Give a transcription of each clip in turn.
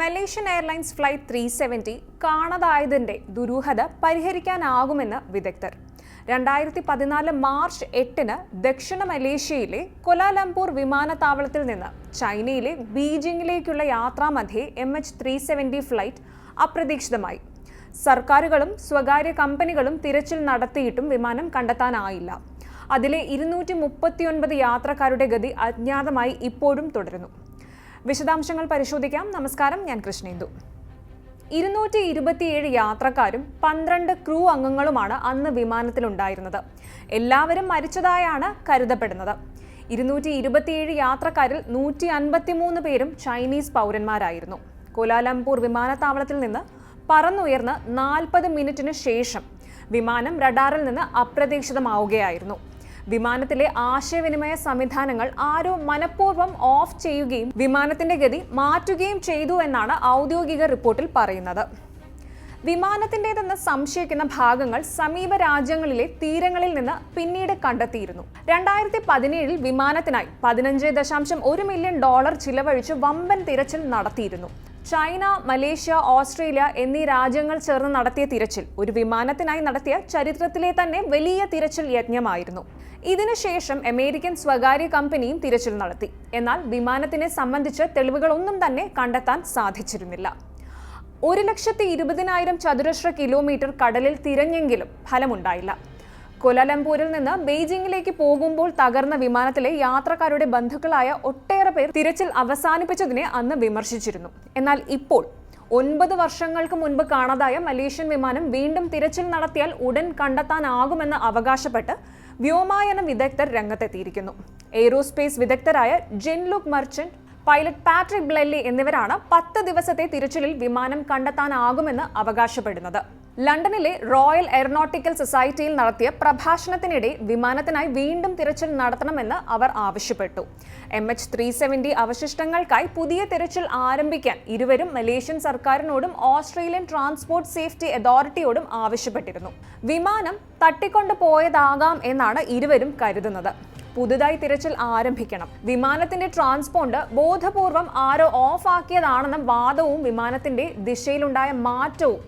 Malaysian airlines flight three seventy കാണാതായതിന്റെ ദുരൂഹത പരിഹരിക്കാനാകുമെന്ന് വിദഗ്ധർ. രണ്ടായിരത്തി പതിനാല് മാർച്ച് എട്ടിന് ദക്ഷിണ മലേഷ്യയിലെ കൊലാലംപൂർ വിമാനത്താവളത്തിൽ നിന്ന് ചൈനയിലെ ബീജിംഗിലേക്കുള്ള യാത്രാമധ്യേ M H three seventy flight അപ്രതീക്ഷിതമായി. സർക്കാരുകളും സ്വകാര്യ കമ്പനികളും തിരച്ചിൽ നടത്തിയിട്ടും വിമാനം കണ്ടെത്താനായില്ല. അതിലെ ഇരുന്നൂറ്റി മുപ്പത്തിയൊൻപത് യാത്രക്കാരുടെ ഗതി അജ്ഞാതമായി ഇപ്പോഴും തുടരുന്നു. വിശദാംശങ്ങൾ പരിശോധിക്കാം. നമസ്കാരം ഞാൻ കൃഷ്ണേന്ദു. ഇരുന്നൂറ്റി ഇരുപത്തിയേഴ് യാത്രക്കാരും പന്ത്രണ്ട് ക്രൂ അംഗങ്ങളുമാണ് അന്ന് വിമാനത്തിലുണ്ടായിരുന്നത്. എല്ലാവരും മരിച്ചതായാണ് കരുതപ്പെടുന്നത്. ഇരുന്നൂറ്റി ഇരുപത്തിയേഴ് യാത്രക്കാരിൽ നൂറ്റി അൻപത്തിമൂന്ന് പേരും ചൈനീസ് പൗരന്മാരായിരുന്നു. കോലാലംപൂർ വിമാനത്താവളത്തിൽ നിന്ന് പറന്നുയർന്ന് നാൽപ്പത് മിനിറ്റിന് ശേഷം വിമാനം റഡാറിൽ നിന്ന് അപ്രതീക്ഷിതമാവുകയായിരുന്നു. വിമാനത്തിലെ ആശയവിനിമയ സംവിധാനങ്ങൾ ആരോ മനഃപൂർവം ഓഫ് ചെയ്യുകയും വിമാനത്തിന്റെ ഗതി മാറ്റുകയും ചെയ്തു എന്നാണ് ഔദ്യോഗിക റിപ്പോർട്ടിൽ പറയുന്നത്. വിമാനത്തിന്റെതെന്ന് സംശയിക്കുന്ന ഭാഗങ്ങൾ സമീപ രാജ്യങ്ങളിലെ തീരങ്ങളിൽ നിന്ന് പിന്നീട് കണ്ടെത്തിയിരുന്നു. രണ്ടായിരത്തി പതിനേഴിൽ വിമാനത്തിനായി പതിനഞ്ച് ദശാംശം ഒരു മില്യൺ ഡോളർ ചിലവഴിച്ച് വമ്പൻ തിരച്ചിൽ നടത്തിയിരുന്നു. ചൈന മലേഷ്യ ഓസ്ട്രേലിയ എന്നീ രാജ്യങ്ങൾ ചേർന്ന് നടത്തിയ തിരച്ചിൽ ഒരു വിമാനത്തിനായി നടത്തിയ ചരിത്രത്തിലെ തന്നെ വലിയ തിരച്ചിൽ യജ്ഞമായിരുന്നു. ഇതിനുശേഷം അമേരിക്കൻ സ്വകാര്യ കമ്പനിയും തിരച്ചിൽ നടത്തി. എന്നാൽ വിമാനത്തിനെ സംബന്ധിച്ച് തെളിവുകളൊന്നും തന്നെ കണ്ടെത്താൻ സാധിച്ചിരുന്നില്ല. ഒരു ലക്ഷത്തി ഇരുപതിനായിരം ചതുരശ്ര കിലോമീറ്റർ കടലിൽ തിരഞ്ഞെങ്കിലും ഫലമുണ്ടായില്ല. കൊലാലംപൂരിൽ നിന്ന് ബെയ്ജിംഗിലേക്ക് പോകുമ്പോൾ തകർന്ന വിമാനത്തിലെ യാത്രക്കാരുടെ ബന്ധുക്കളായ ഒട്ടേറെ പേർ തിരച്ചിൽ അവസാനിപ്പിച്ചതിനെ അന്ന് വിമർശിച്ചിരുന്നു. എന്നാൽ ഇപ്പോൾ ഒൻപത് വർഷങ്ങൾക്ക് മുൻപ് കാണാതായ മലേഷ്യൻ വിമാനം വീണ്ടും തിരച്ചിൽ നടത്തിയാൽ ഉടൻ കണ്ടെത്താനാകുമെന്ന് അവകാശപ്പെട്ട് വ്യോമായന വിദഗ്ധർ രംഗത്തെത്തിയിരിക്കുന്നു. എയ്റോസ്പേസ് വിദഗ്ധരായ Jean Luc Marchand pilot Patrick Blelly എന്നിവരാണ് പത്ത് ദിവസത്തെ തിരച്ചിലിൽ വിമാനം കണ്ടെത്താനാകുമെന്ന് അവകാശപ്പെടുന്നത്. ലണ്ടനിലെ റോയൽ എയറോനോട്ടിക്കൽ സൊസൈറ്റിയിൽ നടത്തിയ പ്രഭാഷണത്തിനിടെ വിമാനത്തിനായി വീണ്ടും തിരച്ചിൽ നടത്തണമെന്ന് അവർ ആവശ്യപ്പെട്ടു. എം എച്ച് ത്രീ സെവന്റി അവശിഷ്ടങ്ങൾക്കായി പുതിയ തിരച്ചിൽ ആരംഭിക്കാൻ ഇരുവരും മലേഷ്യൻ സർക്കാരിനോടും ഓസ്ട്രേലിയൻ ട്രാൻസ്പോർട്ട് സേഫ്റ്റി അതോറിറ്റിയോടും ആവശ്യപ്പെട്ടിരുന്നു. വിമാനം തട്ടിക്കൊണ്ടു പോയതാകാം എന്നാണ് ഇരുവരും കരുതുന്നത്. പുതുതായി തിരച്ചിൽ ആരംഭിക്കണം. വിമാനത്തിന്റെ ട്രാൻസ്പോണ്ട് ബോധപൂർവം ആരോ ഓഫ് ആക്കിയതാണെന്ന വാദവും വിമാനത്തിന്റെ ദിശയിലുണ്ടായ മാറ്റവും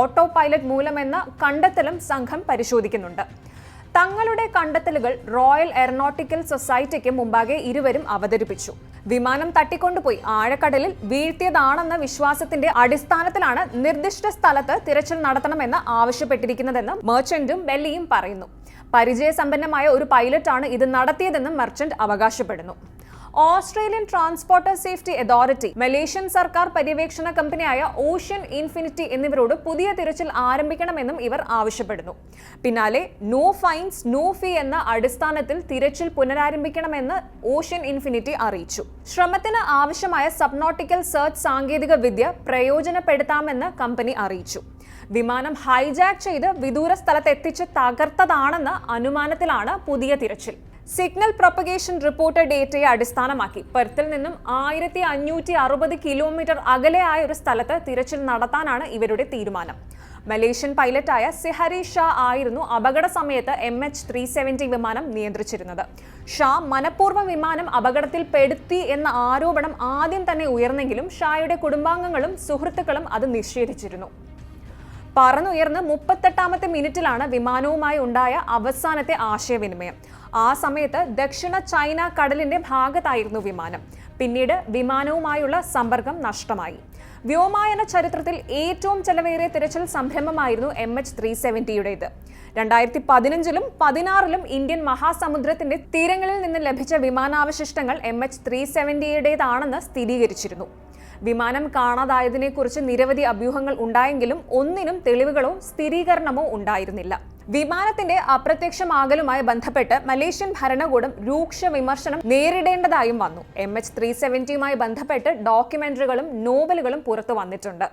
ഓട്ടോ പൈലറ്റ് മൂലമെന്ന കണ്ടെത്തലും സംഘം പരിശോധിക്കുന്നുണ്ട്. തങ്ങളുടെ കണ്ടെത്തലുകൾ റോയൽ എയറോനോട്ടിക്കൽ സൊസൈറ്റിക്ക് മുമ്പാകെ ഇരുവരും അവതരിപ്പിച്ചു. വിമാനം തട്ടിക്കൊണ്ടുപോയി ആഴക്കടലിൽ വീഴ്ത്തിയതാണെന്ന വിശ്വാസത്തിന്റെ അടിസ്ഥാനത്തിലാണ് നിർദ്ദിഷ്ട സ്ഥലത്ത് തിരച്ചിൽ നടത്തണമെന്ന് ആവശ്യപ്പെട്ടിരിക്കുന്നതെന്ന് മെർച്ചന്റും ബെല്ലിയും പറയുന്നു. പരിചയസമ്പന്നമായ ഒരു പൈലറ്റാണ് ഇത് നടത്തിയതെന്നും മെർച്ചന്റ് അവകാശപ്പെടുന്നു. Australian transporter safety authority Malaysian സർക്കാർ പര്യവേക്ഷണ കമ്പനിയായ ഓഷ്യൻ ഇൻഫിനിറ്റി എന്നിവരോട് പുതിയ തിരച്ചിൽ ആരംഭിക്കണമെന്നും ഇവർ ആവശ്യപ്പെടുന്നു. പിന്നാലെ നോ ഫൈൻസ് നോ ഫീ എന്ന അടിസ്ഥാനത്തിൽ തിരച്ചിൽ പുനരാരംഭിക്കണമെന്ന് ഓഷ്യൻ ഇൻഫിനിറ്റി അറിയിച്ചു. ശ്രമത്തിന് ആവശ്യമായ സബ്നോട്ടിക്കൽ സെർച്ച് സാങ്കേതിക വിദ്യ പ്രയോജനപ്പെടുത്താമെന്ന് കമ്പനി അറിയിച്ചു. വിമാനം ഹൈജാക്ക് ചെയ്ത് വിദൂര സ്ഥലത്ത് എത്തിച്ച് തകർത്തതാണെന്ന അനുമാനത്തിലാണ് പുതിയ തിരച്ചിൽ. സിഗ്നൽ പ്രൊപ്പഗേഷൻ റിപ്പോർട്ട് ഡേറ്റയെ അടിസ്ഥാനമാക്കി പെർത്തിൽ നിന്നും ആയിരത്തി അഞ്ഞൂറ്റി അറുപത് കിലോമീറ്റർ അകലെയായ ഒരു സ്ഥലത്ത് തിരച്ചിൽ നടത്താനാണ് ഇവരുടെ തീരുമാനം. മലേഷ്യൻ പൈലറ്റായ സിഹരി ഷാ ആയിരുന്നു അപകട സമയത്ത് എം എച്ച് ത്രീ സെവന്റി വിമാനം നിയന്ത്രിച്ചിരുന്നത്. ഷാ മനഃപൂർവം വിമാനം അപകടത്തിൽ പെടുത്തി എന്ന ആരോപണം ആദ്യം തന്നെ ഉയർന്നെങ്കിലും ഷായുടെ കുടുംബാംഗങ്ങളും സുഹൃത്തുക്കളും അത് നിഷേധിച്ചിരുന്നു. പറന്നുയർന്ന് മുപ്പത്തെട്ടാമത്തെ മിനിറ്റിലാണ് വിമാനവുമായി ഉണ്ടായ അവസാനത്തെ ആശയവിനിമയം. ആ സമയത്ത് ദക്ഷിണ ചൈന കടലിന്റെ ഭാഗത്തായിരുന്നു വിമാനം. പിന്നീട് വിമാനവുമായുള്ള സമ്പർക്കം നഷ്ടമായി. വ്യോമായന ചരിത്രത്തിൽ ഏറ്റവും ചെലവേറിയ തിരച്ചിൽ സംരംഭമായിരുന്നു എം എച്ച് ത്രീ സെവന്റിയുടേത് രണ്ടായിരത്തി പതിനഞ്ചിലും പതിനാറിലും ഇന്ത്യൻ മഹാസമുദ്രത്തിന്റെ തീരങ്ങളിൽ നിന്ന് ലഭിച്ച വിമാനാവശിഷ്ടങ്ങൾ എം എച്ച് ത്രീ സെവന്റിയുടേതാണെന്ന് സ്ഥിരീകരിച്ചിരുന്നു. വിമാനം കാണാതായതിനെക്കുറിച്ച് നിരവധി അഭ്യൂഹങ്ങൾ ഉണ്ടായെങ്കിലും ഒന്നിനും തെളിവുകളോ സ്ഥിരീകരണമോ ഉണ്ടായിരുന്നില്ല. വിമാനത്തിന്റെ അപ്രത്യക്ഷമാകലുമായി ബന്ധപ്പെട്ട് മലേഷ്യൻ ഭരണകൂടം രൂക്ഷ വിമർശനം നേരിടേണ്ടതായും വന്നു. എം എച്ച് ത്രീ സെവന്റിയുമായി ബന്ധപ്പെട്ട് ഡോക്യുമെന്ററികളും നോവലുകളും പുറത്തു വന്നിട്ടുണ്ട്.